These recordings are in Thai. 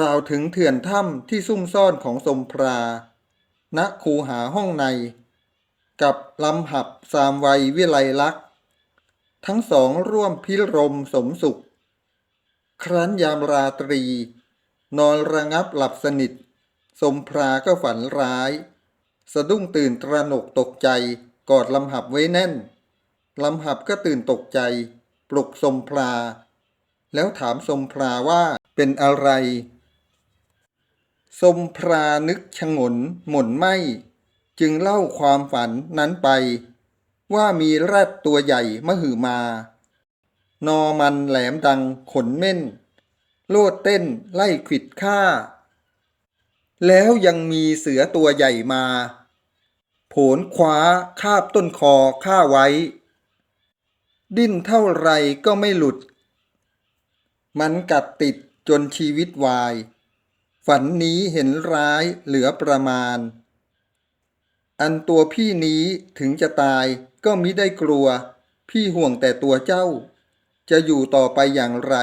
กล่าวถึงเถื่อนถ้ำที่ซุ่มซ่อนของสมพรา ณ คูหาห้องใน กับลำหับสามวัยวิไลลักษ์ ทั้งสองร่วมพิรมสมสุข ครั้นยามราตรี นอนระงับหลับสนิท สมพราก็ฝันร้าย สะดุ้งตื่นตระหนกตกใจกอดลำหับไว้แน่น ลำหับก็ตื่นตกใจ ปลุกสมพรา แล้วถามสมพราว่าเป็นอะไร สมพรานึกชงนหม่นไหมจึงเล่าความฝันนั้นไป ว่ามีแรดตัวใหญ่มหือมา นอมันแหลมดังขนเม่น โลดเต้นไล่ขิดฆ่า แล้วยังมีเสือตัวใหญ่มา โผนคว้าคาบต้นคอฆ่าไว้ ดิ้นเท่าไรก็ไม่หลุด มันกัดติดจนชีวิตวาย ฝันนี้เห็นร้ายเหลือประมาณ อันตัวพี่นี้ถึงจะตายก็มิได้กลัว พี่ห่วงแต่ตัวเจ้า จะอยู่ต่อไปอย่างไร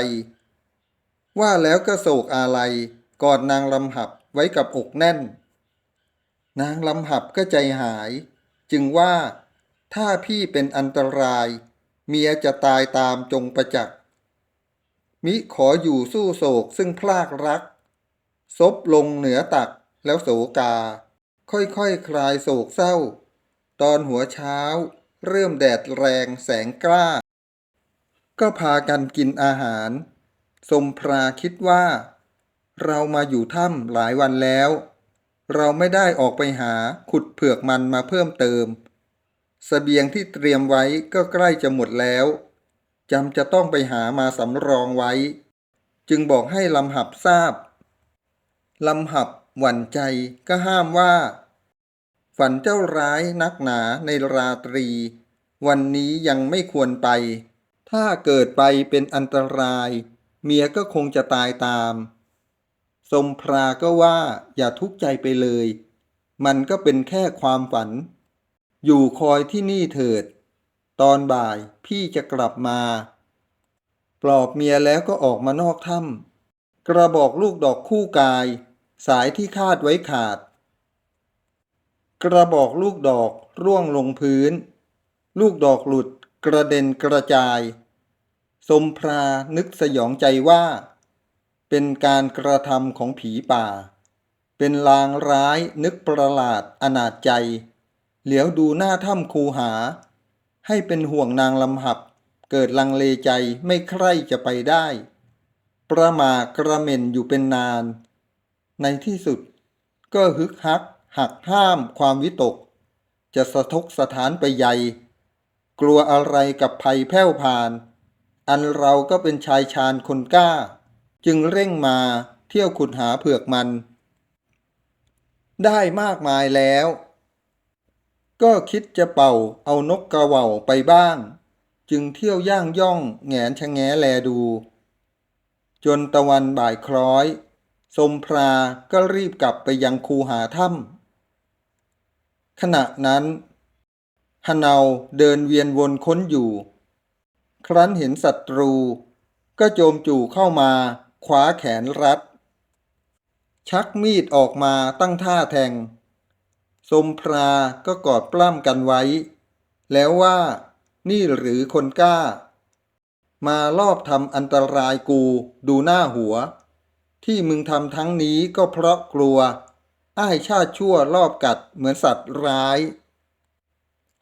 ว่าแล้วก็โศกอาลัยกอดนางลำหับไว้กับอกแน่น นางลำหับก็ใจหาย จึงว่าถ้าพี่เป็นอันตราย เมียจะตายตามจงประจักษ์มิขออยู่สู้โศกซึ่งพลากรัก ซบลงเหนือตักแล้วโศกา ค่อยๆคคลายโศกเศร้า ตอนหัวเช้า เริ่มแดดแรงแสงกล้า ก็พากันกินอาหารสมพราคิดว่า เรามาอยู่ถ้ำหลายวันแล้ว เราไม่ได้ออกไปหาขุดเผือกมันมาเพิ่มเติมเสบียงที่เตรียมไว้ก็ใกล้จะหมดแล้วจำจะต้องไปหามาสำรองไว้ จึงบอกให้ลำหับทราบ ลำหับหวั่นใจก็ห้ามว่า ฝันเจ้าร้ายนักหนาในราตรี วันนี้ยังไม่ควรไป ถ้าเกิดไปเป็นอันตราย เมียก็คงจะตายตาม สมพราก็ว่าอย่าทุกข์ใจไปเลย มันก็เป็นแค่ความฝัน อยู่คอยที่นี่เถิด ตอนบ่ายพี่จะกลับมา ปลอบเมียแล้วก็ออกมานอกถ้ำ กระบอกลูกดอกคู่กาย สายที่คาดไว้ขาด กระบอกลูกดอกร่วงลงพื้น ลูกดอกหลุดกระเด็นกระจาย สมพรานึกสยองใจว่า เป็นการกระทำของผีป่า เป็นลางร้ายนึกประหลาดอนาจใจ เหลียวดูหน้าถ้ำคูหา ให้เป็นห่วงนางลำหับ เกิดลังเลใจไม่ใคร่จะไปได้ ประมากระเม็นอยู่เป็นนาน ในที่สุด ก็ฮึกฮัก หักห้ามความวิตก จะสะทกสถานไปใหญ่ กลัวอะไรกับภัยแผ่วพาน อันเราก็เป็นชายชาญคนกล้า จึงเร่งมาเที่ยวขุดหาเผือกมัน ได้มากมายแล้ว ก็คิดจะเป่าเอานกกระเว่าไปบ้าง จึงเที่ยวย่างย่องแงนชะแงแลดู จนตะวันบ่ายคล้อย สมพราก็รีบกลับไปยังคูหาถ้ำขณะนั้นฮะเนาเดินเวียนวนค้นอยู่ ครั้นเห็นศัตรู ก็โจมจู่เข้ามาคว้าแขนรัด ชักมีดออกมาตั้งท่าแทง สมพราก็กอดปล้ำกันไว้ แล้วว่านี่หรือคนกล้า มาลอบทำอันตรายกูดูหน้าหัว ที่มึงทำทั้งนี้ก็เพราะกลัว อ้ายชาติชั่วรอบกัดเหมือนสัตว์ร้าย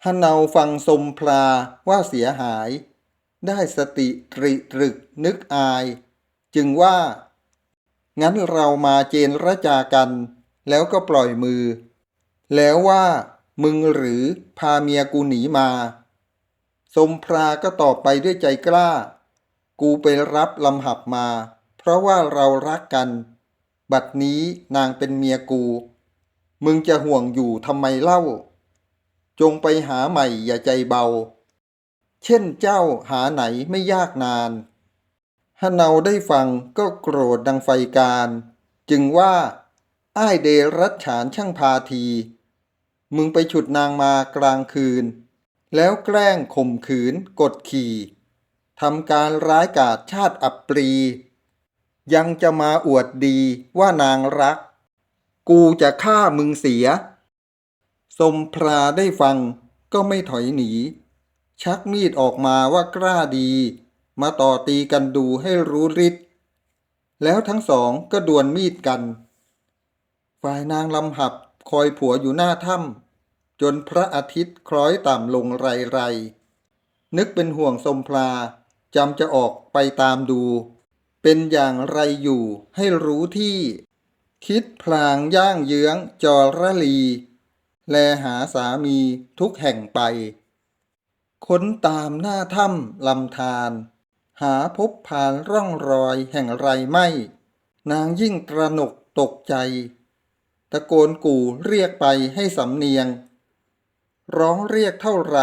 ฮันเนาฟังสมพลาว่าเสียหาย ได้สติตริตรึกนึกอาย จึงว่า งั้นเรามาเจนระจากัน แล้วก็ปล่อยมือ แล้วว่ามึงหรือพาเมียกูหนีมา สมพราก็ตอบไปด้วยใจกล้า กูไปรับลำหับมา เพราะว่าเรารักกัน บัดนี้นางเป็นเมียกู มึงจะห่วงอยู่ทำไมเล่า จงไปหาใหม่อย่าใจเบา เช่นเจ้าหาไหนไม่ยากนานฮะเนาได้ฟังก็โกรธดังไฟการ จึงว่า อ้ายเดรัจฉานช่างพาที มึงไปฉุดนางมากลางคืน แล้วแกล้งข่มขืนกดขี่ ทำการร้ายกาจชาติอับปรี ยังจะมาอวดดีว่านางรัก กูจะฆ่ามึงเสีย สมพราได้ฟังก็ไม่ถอยหนี ชักมีดออกมาว่ากล้าดี มาต่อตีกันดูให้รู้ฤทธิ์แล้วทั้งสองก็ดวลมีดกัน ฝ่ายนางลำหับคอยผัวอยู่หน้าถ้ำจนพระอาทิตย์คล้อยต่ำลงไรไรๆนึกเป็นห่วงสมพลา จำจะออกไปตามดู เป็นอย่างไรอยู่ให้รู้ที่ คิดพลางย่างเยื้องจอระลี แลหาสามีทุกแห่งไป ค้นตามหน้าถ้ำลำธารหาพบผ่านร่องรอยแห่งไรไม่ นางยิ่งตระหนกตกใจ ตะโกนกู่เรียกไปให้สำเนียง ร้องเรียกเท่าไร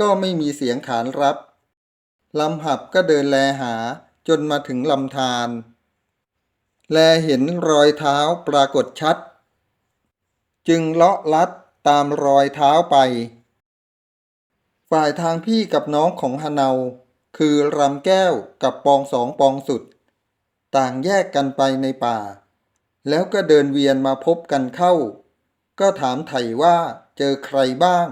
ก็ไม่มีเสียงขานรับ ลำหับก็เดินแลหาจนมาถึงลำธารแลเห็นรอยเท้าปรากฏชัด จึงเลาะลัดตามรอยเท้าไป ฝ่ายทางพี่กับน้องของฮาเนาคือรำแก้วกับปองสองปองสุด ต่างแยกกันไปในป่า แล้วก็เดินเวียนมาพบกันเข้า ก็ถามไถ่ว่าเจอใครบ้าง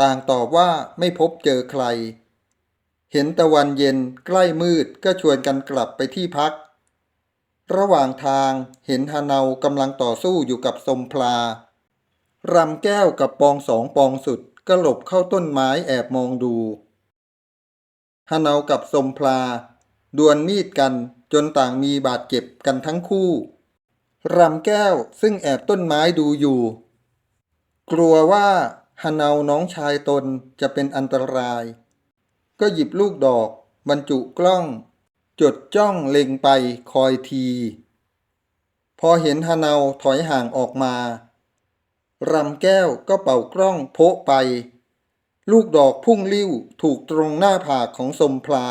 ต่างตอบว่าไม่พบเจอใคร เห็นตะวันเย็นใกล้มืดก็ชวนกันกลับไปที่พัก ระหว่างทางเห็นฮานากำลังต่อสู้อยู่กับสมพลารำแก้วกับปองสองปองสุดก็หลบเข้าต้นไม้แอบมองดูฮานากับสมพลา ดวลมีดกันจนต่างมีบาดเจ็บกันทั้งคู่ รำแก้วซึ่งแอบต้นไม้ดูอยู่ กลัวว่าฮานาน้องชายตนจะเป็นอันตราย ก็หยิบลูกดอก บรรจุกล้อง จดจ้องเล็งไปคอยที พอเห็นฮาเนาถอยห่างออกมารำแก้วก็เป่ากล้องโพะไป ลูกดอกพุ่งลิ้วถูกตรงหน้าผากของสมพลา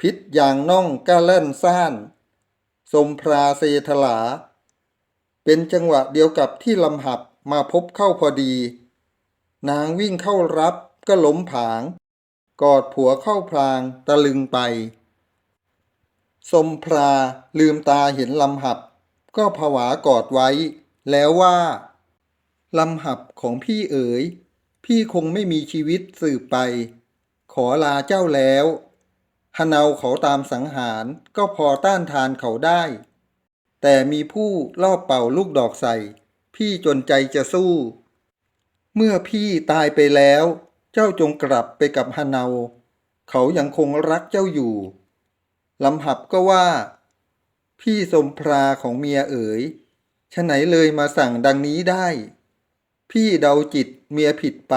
พิษอย่างน่องก้าเล่นซ่าน สมพลาเซทลา เป็นจังหวะเดียวกับที่ลำหับมาพบเข้าพอดี นางวิ่งเข้ารับก็ล้มผาง กอดผัวเข้าพลางตะลึงไป สมพลาลืมตาเห็นลำหับ ก็ผวากอดไว้ แล้วว่า ลำหับของพี่เอ๋ย พี่คงไม่มีชีวิตสืบไป ขอลาเจ้าแล้วฮนาเขาตามสังหารก็พอต้านทานเขาได้ แต่มีผู้ลอบเป่าลูกดอกใส่ พี่จนใจจะสู้ เมื่อพี่ตายไปแล้ว เจ้าจงกลับไปกับฮาเนา เขายังคงรักเจ้าอยู่ ลำหับก็ว่า พี่สมพราของเมียเอ๋ยฉะไหนเลยมาสั่งดังนี้ได้ พี่เดาจิตเมียผิดไป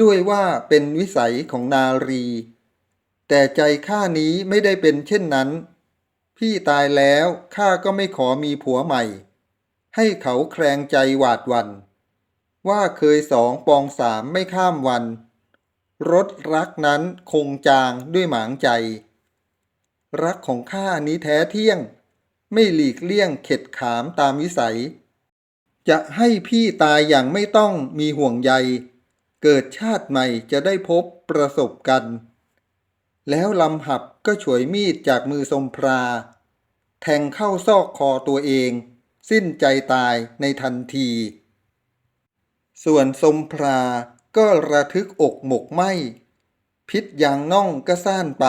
ด้วยว่าเป็นวิสัยของนารี แต่ใจข้านี้ไม่ได้เป็นเช่นนั้น พี่ตายแล้วข้าก็ไม่ขอมีผัวใหม่ ให้เขาแคลงใจหวาดวัน ว่าเคยสองปองสามไม่ข้ามวัน รถรักนั้นคงจางด้วยหมางใจ รักของข้านี้แท้เที่ยง ไม่หลีกเลี่ยงเข็ดขามตามวิสัย จะให้พี่ตายอย่างไม่ต้องมีห่วงใย เกิดชาติใหม่จะได้พบประสบกัน แล้วลำหับก็ฉวยมีดจากมือสมพรา แทงเข้าซอกคอตัวเอง สิ้นใจตายในทันที ส่วนสมพราก็ระทึกอกหมกไหมพิษยางน่องก็ซ่านไป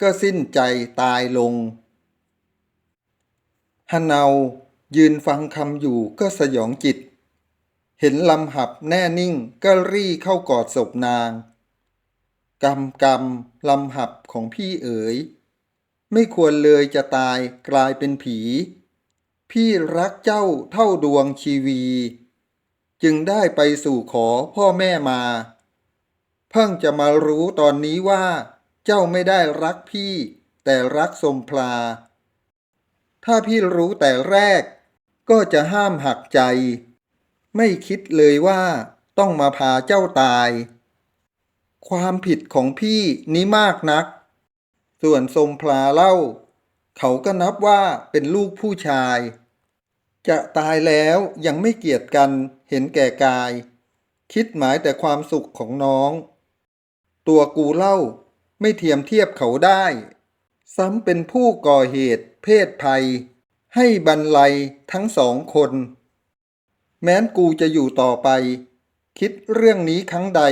ก็สิ้นใจตายลงฮาเนายืนฟังคำอยู่ก็สยองจิต เห็นลำหับแน่นิ่งก็รีเข้ากอดศพนาง กรรมกรรมลำหับของพี่เอ๋ย ไม่ควรเลยจะตายกลายเป็นผี พี่รักเจ้าเท่าดวงชีวี จึงได้ไปสู่ขอพ่อแม่มา เพิ่งจะมารู้ตอนนี้ว่า เจ้าไม่ได้รักพี่ แต่รักสมพลา ถ้าพี่รู้แต่แรก ก็จะห้ามหักใจ ไม่คิดเลยว่าต้องมาพาเจ้าตาย ความผิดของพี่นี้มากนัก ส่วนสมพลาเล่า เขาก็นับว่าเป็นลูกผู้ชาย จะตายแล้วยังไม่เกียดกันเห็นแก่กาย คิดหมายแต่ความสุขของน้อง ตัวกูเล่าไม่เทียมเทียบเขาได้ ซ้ำเป็นผู้ก่อเหตุเพศภัย ให้บรรลัยทั้งสองคน แม้นกูจะอยู่ต่อไป คิดเรื่องนี้ครั้งใด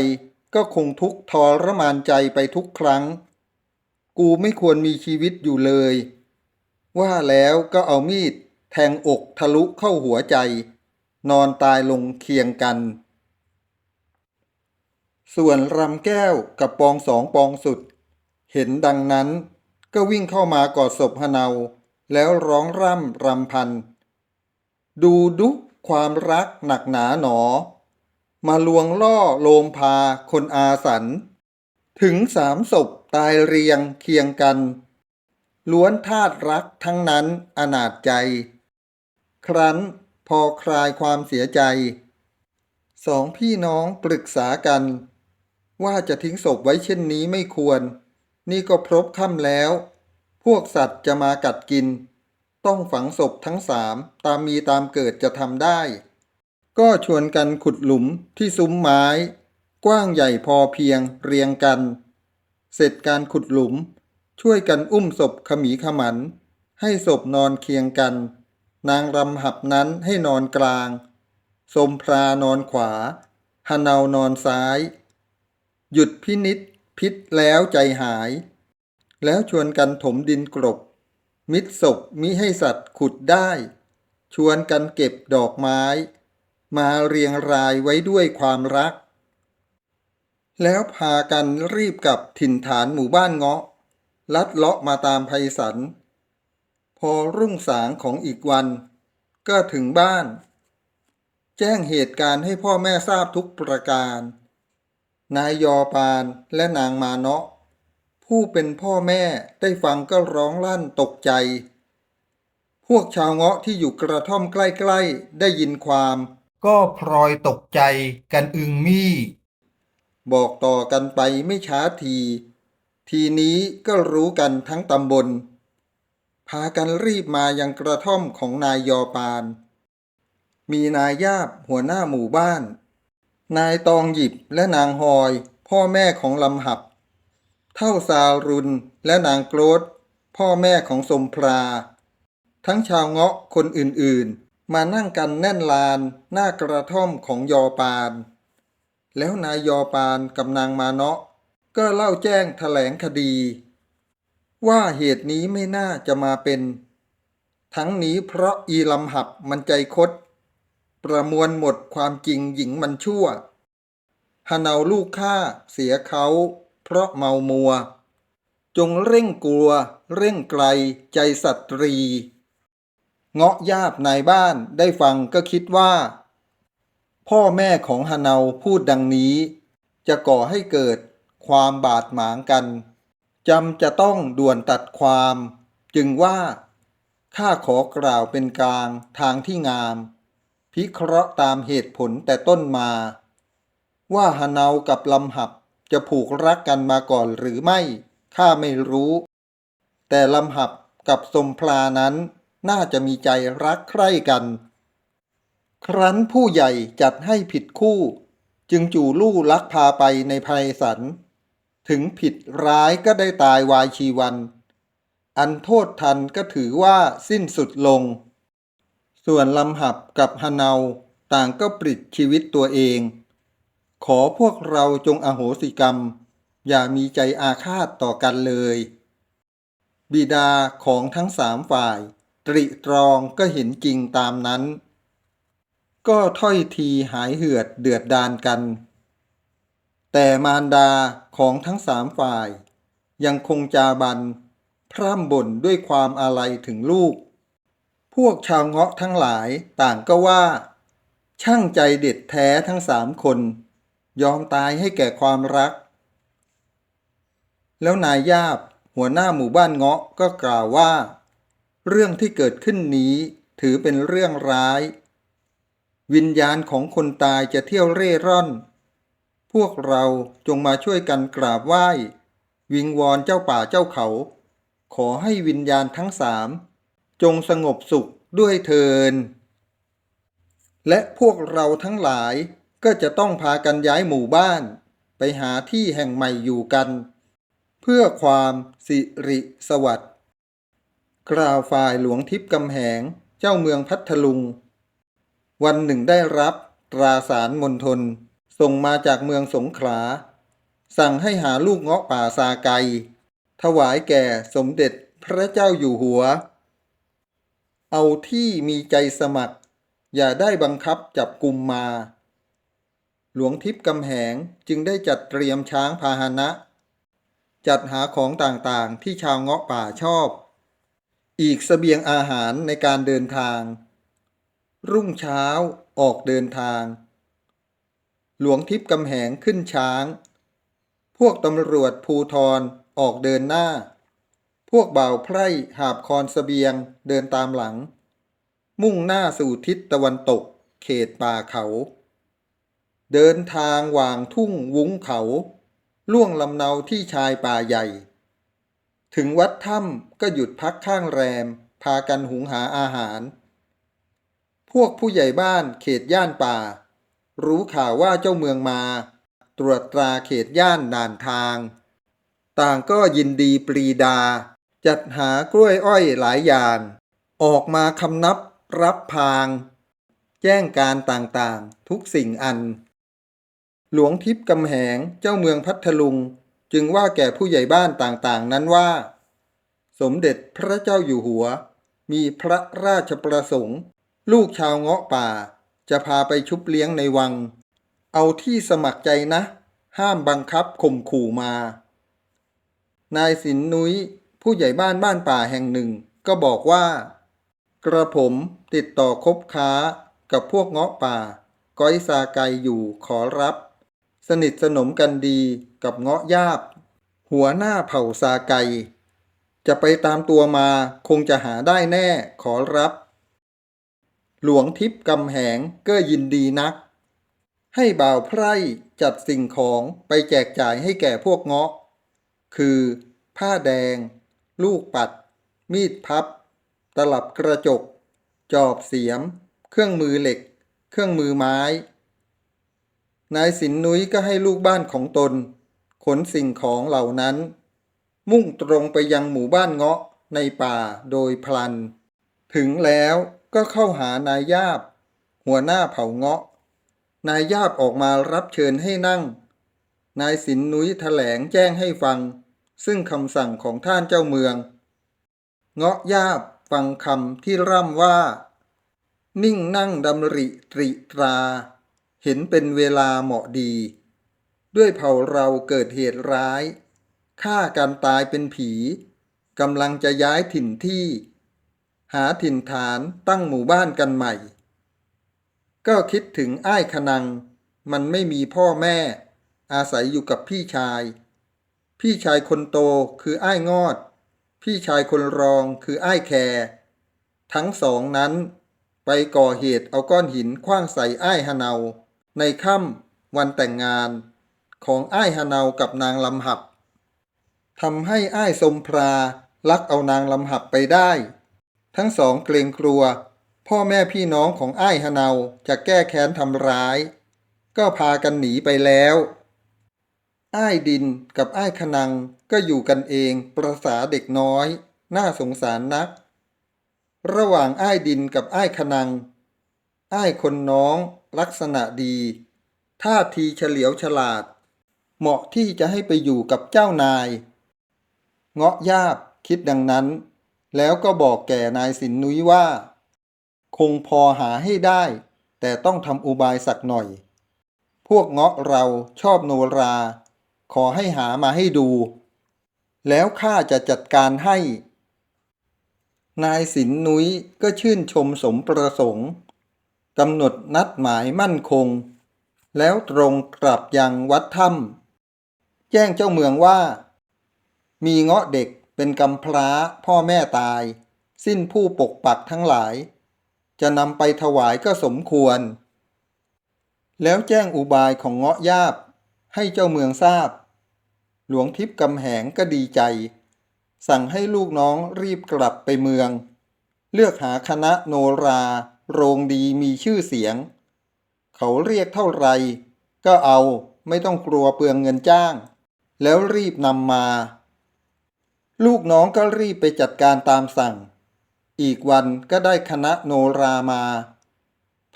ก็คงทุกข์ทรมานใจไปทุกครั้ง กูไม่ควรมีชีวิตอยู่เลย ว่าแล้วก็เอามีด แทงอกทะลุเข้าหัวใจ นอนตายลงเคียงกัน ส่วนรำแก้วกับปองสองปองสุด เห็นดังนั้น ก็วิ่งเข้ามากอดศพฮะเนา แล้วร้องร่ำรำพัน ดูดุความรักหนักหนาหนอ มาลวงล่อโลมพาคนอาสัน ถึงสามศพตายเรียงเคียงกันล้วนธาตุรักทั้งนั้นอนาจใจ ครั้นพอคลายความเสียใจสองพี่น้องปรึกษากัน ว่าจะทิ้งศพไว้เช่นนี้ไม่ควร นี่ก็พรบค่ำแล้ว พวกสัตว์จะมากัดกิน ต้องฝังศพทั้งสามตามมีตามเกิดจะทำได้ ก็ชวนกันขุดหลุมที่ซุ้มไม้ กว้างใหญ่พอเพียงเรียงกัน เสร็จการขุดหลุม ช่วยกันอุ้มศพขมีขมัน ให้ศพนอนเคียงกัน นางรำหับนั้นให้นอนกลาง สมพรานอนขวาฮานานอนซ้าย หยุดพินิษพิษแล้วใจหาย แล้วชวนกันถมดินกรบมิดศพมิให้สัตว์ขุดได้ ชวนกันเก็บดอกไม้ มาเรียงรายไว้ด้วยความรัก แล้วพากันรีบกลับถิ่นฐานหมู่บ้านเงาะ ลัดเลาะมาตามไพศาล พอรุ่งสางของอีกวัน ก็ถึงบ้าน แจ้งเหตุการณ์ให้พ่อแม่ทราบทุกประการ นายยอปานและนางมาเนาะ ผู้เป็นพ่อแม่ได้ฟังก็ร้องลั่นตกใจ พวกชาวเงาะที่อยู่กระท่อมใกล้ๆ ได้ยินความ ก็พลอยตกใจกันอึงมี่ บอกต่อกันไปไม่ช้าที ทีนี้ก็รู้กันทั้งตำบล พากันรีบมายังกระท่อมของนายยอปาน มีนายยาบหัวหน้าหมู่บ้าน นายตองหยิบและนางฮอย พ่อแม่ของลำหับ เท่าซารุนและนางโกรธพ่อแม่ของสมพรา ทั้งชาวเงาะคนอื่นๆ มานั่งกันแน่นลานหน้ากระท่อมของยอปาน แล้วนายยอปานกับนางมาเนาะก็เล่าแจ้งแถลงคดี ว่าเหตุนี้ไม่น่าจะมาเป็น ทั้งนี้เพราะอีลำหับมันใจคด ประมวลหมดความจริงหญิงมันชั่วฮาเนาลูกข้าเสียเขาเพราะเมามัว จงเร่งกลัว เร่งไกลใจสัตรี เงาะญาบนายบ้านได้ฟังก็คิดว่า พ่อแม่ของฮาเนาพูดดังนี้ จะก่อให้เกิดความบาดหมางกัน จำจะต้องด่วนตัดความ จึงว่า ข้าขอกล่าวเป็นกลางทางที่งาม พิเคราะห์ตามเหตุผลแต่ต้นมา ว่าฮานากับลำหับจะผูกรักกันมาก่อนหรือไม่ ข้าไม่รู้ แต่ลำหับกับสมพลานั้นน่าจะมีใจรักใคร่กัน ครั้นผู้ใหญ่จัดให้ผิดคู่ จึงจู่ลู่ลักพาไปในภัยสัน ถึงผิดร้ายก็ได้ตายวายชีวัน อันโทษทันก็ถือว่าสิ้นสุดลง ส่วนลำหับกับฮาเนาต่างก็ปลิดชีวิตตัวเอง ขอพวกเราจงอโหสิกรรม อย่ามีใจอาฆาตต่อกันเลย บิดาของทั้งสามฝ่าย ตริตรองก็เห็นจริงตามนั้น ก็ถ้อยทีหายเหือดเดือดดานกัน แต่มารดา ของทั้งสามฝ่าย ยังคงจาบัน พร่ำบ่นด้วยความอาลัยถึงลูก พวกชาวเงาะทั้งหลายต่างก็ว่า ช่างใจเด็ดแท้ทั้งสามคน ยอมตายให้แก่ความรัก แล้วนายยาบหัวหน้าหมู่บ้านเงาะก็กล่าวว่า เรื่องที่เกิดขึ้นนี้ถือเป็นเรื่องร้าย วิญญาณของคนตายจะเที่ยวเร่ร่อน พวกเราจงมาช่วยกันกราบไหว้ วิงวอนเจ้าป่าเจ้าเขา ขอให้วิญญาณทั้งสามจงสงบสุขด้วยเทิน และพวกเราทั้งหลายก็จะต้องพากันย้ายหมู่บ้าน ไปหาที่แห่งใหม่อยู่กัน เพื่อความสิริสวัสดิ์กล่าวฝ่ายหลวงทิพย์กำแหงเจ้าเมืองพัทลุง วันหนึ่งได้รับตราสารมณฑล ส่งมาจากเมืองสงขลา สั่งให้หาลูกเงาะป่าซาไก ถวายแก่สมเด็จพระเจ้าอยู่หัว เอาที่มีใจสมัคร อย่าได้บังคับจับกลุ่มมา หลวงทิพย์กำแหงจึงได้จัดเตรียมช้างพาหนะ จัดหาของต่างๆที่ชาวเงาะป่าชอบ อีกสเสบียงอาหารในการเดินทาง รุ่งเช้าออกเดินทาง หลวงทิพย์กำแหงขึ้นช้าง พวกตำรวจภูทรออกเดินหน้า พวกบ่าวไพร่หาบคอนเสบียงเดินตามหลัง มุ่งหน้าสู่ทิศตะวันตก เขตป่าเขา เดินทางหว่างทุ่งวุ้งเขา ล่วงลำเนาที่ชายป่าใหญ่ ถึงวัดถ้ำก็หยุดพักข้างแรม พากันหุงหาอาหาร พวกผู้ใหญ่บ้านเขตย่านป่า รู้ข่าวว่าเจ้าเมืองมา ตรวจตราเขตย่านด่านทาง ต่างก็ยินดีปรีดา จัดหากล้วยอ้อยหลายอย่าง ออกมาคำนับรับพาง แจ้งการต่างๆ ทุกสิ่งอัน หลวงทิพย์กำแหงเจ้าเมืองพัทลุง จึงว่าแก่ผู้ใหญ่บ้านต่างๆ นั้นว่า สมเด็จพระเจ้าอยู่หัว มีพระราชประสงค์ ลูกชาวเงาะป่า จะพาไปชุบเลี้ยงในวัง เอาที่สมัครใจนะ ห้ามบังคับข่มขู่มา นายสินนุ้ย ผู้ใหญ่บ้านบ้านป่าแห่งหนึ่ง ก็บอกว่า กระผมติดต่อคบค้ากับพวกเงาะป่า ก้อยซาไกอยู่ขอรับ สนิทสนมกันดีกับเงาะยาบ หัวหน้าเผ่าซาไกจะไปตามตัวมาคงจะหาได้แน่ขอรับ หลวงทิพย์กำแหงก็ยินดีนัก ให้บ่าวไพร่จัดสิ่งของไปแจกจ่ายให้แก่พวกเงาะ คือ ผ้าแดง ลูกปัด มีดพับ ตลับกระจก จอบเสียม เครื่องมือเหล็ก เครื่องมือไม้ นายสินนุ้ยก็ให้ลูกบ้านของตน ขนสิ่งของเหล่านั้น มุ่งตรงไปยังหมู่บ้านเงาะในป่าโดยพลัน ถึงแล้ว ก็เข้าหานายยาบ หัวหน้าเผ่าเงาะ นายยาบออกมารับเชิญให้นั่ง นายสินนุ้ยแถลงแจ้งให้ฟัง ซึ่งคำสั่งของท่านเจ้าเมือง เงาะยาบฟังคำที่ร่ำว่า นิ่งนั่งดำริตริตรา เห็นเป็นเวลาเหมาะดี ด้วยเผ่าเราเกิดเหตุร้ายฆ่ากันตายเป็นผีกำลังจะย้ายถิ่นที่ หาถิ่นฐานตั้งหมู่บ้านกันใหม่ ก็คิดถึงอ้ายขนัง มันไม่มีพ่อแม่ อาศัยอยู่กับพี่ชาย พี่ชายคนโตคืออ้ายงอด พี่ชายคนรองคืออ้ายแคทั้งสองนั้น ไปก่อเหตุเอาก้อนหินคว้างใส่อ้ายฮะเนา ในค่ำวันแต่งงาน ของอ้ายฮะเนากับนางลำหับทำให้อ้ายสมพราลักเอานางลำหับไปได้ ทั้งสองเกรงกลัว พ่อแม่พี่น้องของอ้ายฮะเนาจะแก้แค้นทำร้าย ก็พากันหนีไปแล้ว อ้ายดินกับอ้ายขนังก็อยู่กันเองประษาเด็กน้อย น่าสงสารนัก ระหว่างอ้ายดินกับอ้ายขนัง อ้ายคนน้องลักษณะดีท่าทีเฉลียวฉลาด เหมาะที่จะให้ไปอยู่กับเจ้านาย เงาะยาบคิดดังนั้น แล้วก็บอกแก่นายสินนุ้ยว่า คงพอหาให้ได้ แต่ต้องทำอุบายสักหน่อย พวกเงาะเราชอบโนรา ขอให้หามาให้ดู แล้วข้าจะจัดการให้ นายสินนุ้ยก็ชื่นชมสมประสงค์กำหนดนัดหมายมั่นคง แล้วตรงกลับยังวัดถ้ำแจ้งเจ้าเมืองว่า มีเงาะเด็ก เป็นกำพร้าพ่อแม่ตาย สิ้นผู้ปกปักทั้งหลาย จะนำไปถวายก็สมควร แล้วแจ้งอุบายของเงาะยาบ ให้เจ้าเมืองทราบ หลวงทิพย์กำแหงก็ดีใจ สั่งให้ลูกน้องรีบกลับไปเมือง เลือกหาคณะโนรา โรงดีมีชื่อเสียง เขาเรียกเท่าไร ก็เอาไม่ต้องกลัวเปลืองเงินจ้าง แล้วรีบนำมา ลูกน้องก็รีบไปจัดการตามสั่ง อีกวันก็ได้คณะโนรามา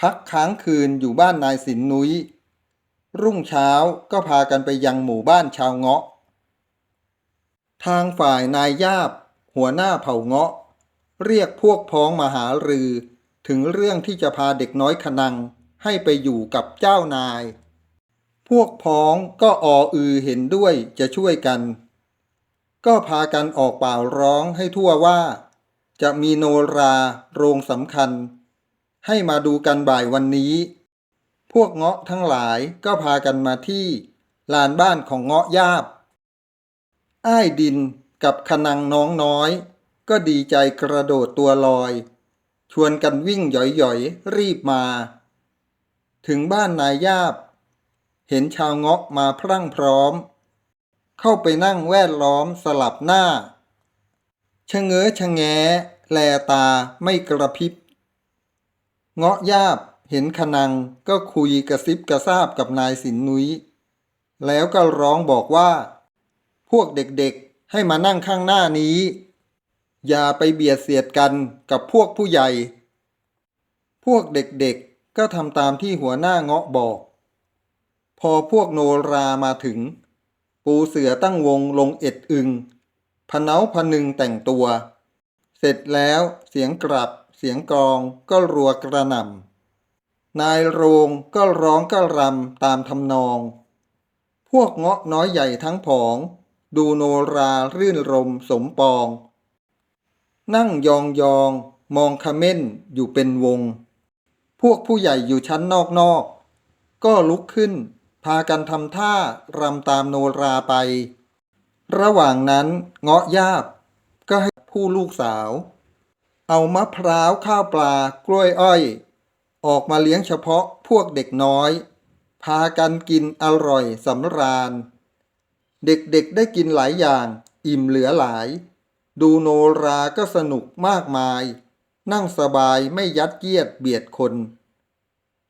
พักค้างคืนอยู่บ้านนายสินนุย้ย รุ่งเช้าก็พากันไปยังหมู่บ้านชาวเงาะ ทางฝ่ายนายยาบ หัวหน้าเผ่าเงาะ เรียกพวกพ้องมาหารือ ถึงเรื่องที่จะพาเด็กน้อยขนังให้ไปอยู่กับเจ้านาย พวกพ้องก็ออือเห็นด้วยจะช่วยกัน ก็พากันออกเป่าร้องให้ทั่วว่า จะมีโนราโรงสำคัญ ให้มาดูกันบ่ายวันนี้ พวกเงาะทั้งหลายก็พากันมาที่ลานบ้านของเงาะยาบ อ้ายดินกับขนังน้องน้อย ก็ดีใจกระโดดตัวลอย ชวนกันวิ่งหย่อยๆ รีบมา ถึงบ้านนายยาบ เห็นชาวเงาะมาพรั่งพร้อม เข้าไปนั่งแวดล้อมสลับหน้าชะเง้อชะแงแลตาไม่กระพริบ เงาะยาบเห็นขนังก็คุยกระซิบกระซาบกับนายสินนุย้ย แล้วก็ร้องบอกว่า พวกเด็กๆให้มานั่งข้างหน้านี้ อย่าไปเบียดเสียดกันกับพวกผู้ใหญ่ พวกเด็กๆก็ทำตามที่หัวหน้าเงาะบอก พอพวกโนรามาถึง ปูเสือตั้งวงลงเอ็ดอึงพเนาพนึงแต่งตัว เสร็จแล้วเสียงกลับ เสียงกลองก็รัวกระหน่ำนายโรงก็ร้องก็รำตามทำนอง พวกเงาะน้อยใหญ่ทั้งผอง ดูโนรารื่นรมสมปอง นั่งยองยองมองขม้นอยู่เป็นวง พวกผู้ใหญ่อยู่ชั้นนอกนอกๆก็ลุกขึ้น พากันทำท่ารำตามโนราไป ระหว่างนั้นเงาะยาบ ก็ให้ผู้ลูกสาว เอามะพร้าวข้าวปลากล้วยอ้อย ออกมาเลี้ยงเฉพาะพวกเด็กน้อย พากันกินอร่อยสำราญ เด็กๆได้กินหลายอย่างอิ่มเหลือหลาย ดูโนราก็สนุกมากมาย นั่งสบายไม่ยัดเยียดเบียดคน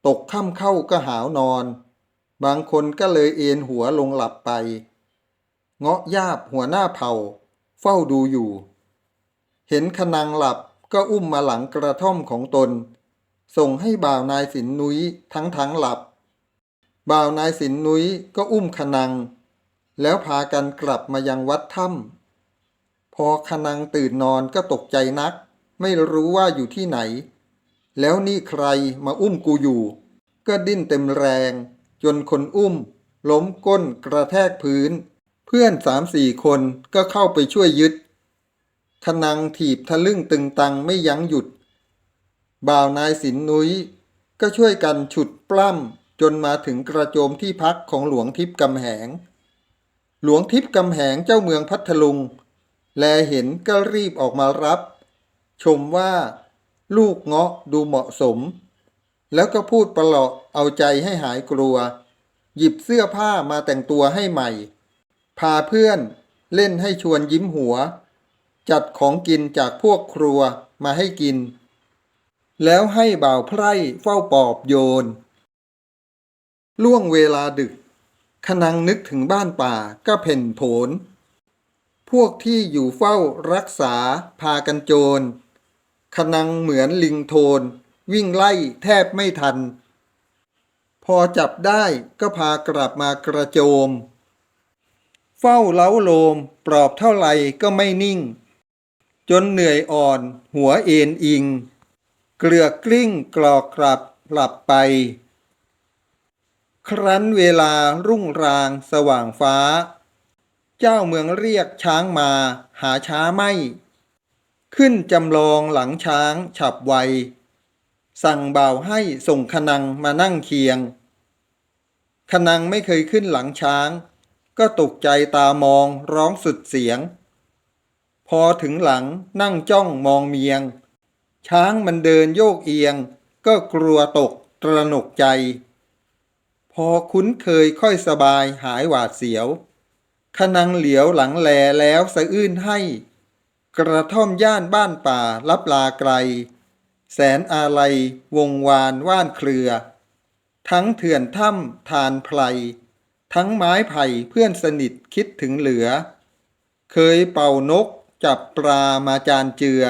ตกค่ำเข้าก็หาวนอน บางคนก็เลยเอนหัวลงหลับไป เงาะยาบหัวหน้าเผ่า เฝ้าดูอยู่ เห็นขนังหลับก็อุ้มมาหลังกระท่อมของตน ส่งให้บ่าวนายสินนุ้ยทั้งทั้งหลับ บ่าวนายสินนุ้ยก็อุ้มขนังแล้วพากันกลับมายังวัดถ้ำพอขนังตื่นนอนก็ตกใจนัก ไม่รู้ว่าอยู่ที่ไหน แล้วนี่ใครมาอุ้มกูอยู่ ก็ดิ้นเต็มแรง จนคนอุ้ม ล้มก้นกระแทกพื้น เพื่อนสามสี่คนก็เข้าไปช่วยยึดขนังถีบทะลึ่งตึงตังไม่ยั้งหยุด บ่าวนายสินนุ้ย ก็ช่วยกันฉุดปล้ำจนมาถึงกระโจมที่พักของหลวงทิพย์กำแหง หลวงทิพย์กำแหงเจ้าเมืองพัทลุง แลเห็นก็รีบออกมารับ ชมว่า ลูกเงาะดูเหมาะสม แล้วก็พูดประหลาะเอาใจให้หายกลัว หยิบเสื้อผ้ามาแต่งตัวให้ใหม่ พาเพื่อนเล่นให้ชวนยิ้มหัว จัดของกินจากพวกครัวมาให้กิน แล้วให้บ่าวไพร่เฝ้าปอบโยน ล่วงเวลาดึกขนังนึกถึงบ้านป่าก็เพ่นโผน พวกที่อยู่เฝ้ารักษาพากันโจรขนังเหมือนลิงโทน วิ่งไล่แทบไม่ทัน พอจับได้ก็พากลับมากระโจม เฝ้าเล้าโลมปลอบเท่าไหร่ก็ไม่นิ่ง จนเหนื่อยอ่อนหัวเอ็นอิง เกลือกลิ้งกรอกกลับหลับไป ครั้นเวลารุ่งรางสว่างฟ้า เจ้าเมืองเรียกช้างมาหาช้าไม่ ขึ้นจำลองหลังช้างฉับไว สั่งบ่าวให้ส่งขนังมานั่งเคียง ขนังไม่เคยขึ้นหลังช้าง ก็ตกใจตามองร้องสุดเสียง พอถึงหลังนั่งจ้องมองเมียง ช้างมันเดินโยกเอียง ก็กลัวตกตระหนกใจ พอคุ้นเคยค่อยสบายหายหวาดเสียว ขนังเหลียวหลังแลแล้วสะอื้นให้ กระท่อมย่านบ้านป่าลับลาไกล แสนอาลัยวงวานว่านเครือ ทั้งเถื่อนถ้ำทานไพรทั้งไม้ไผ่เพื่อนสนิทคิดถึงเหลือ เคยเป่านกจับปลามาจานเจือ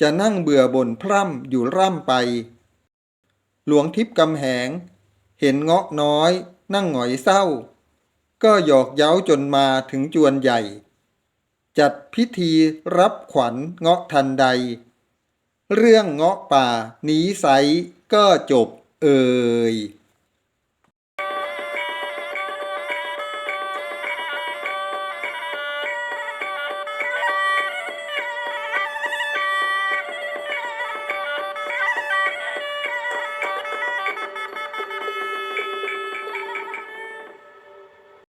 จะนั่งเบื่อบ่นพร่ำอยู่ร่ำไป หลวงทิพย์กำแหง เห็นเงาะน้อย นั่งหงอยเศร้า ก็หยอกเย้าจนมาถึงจวนใหญ่ จัดพิธีรับขวัญเงาะทันใด เรื่องเงาะป่าหนีไซก็จบเอ่ย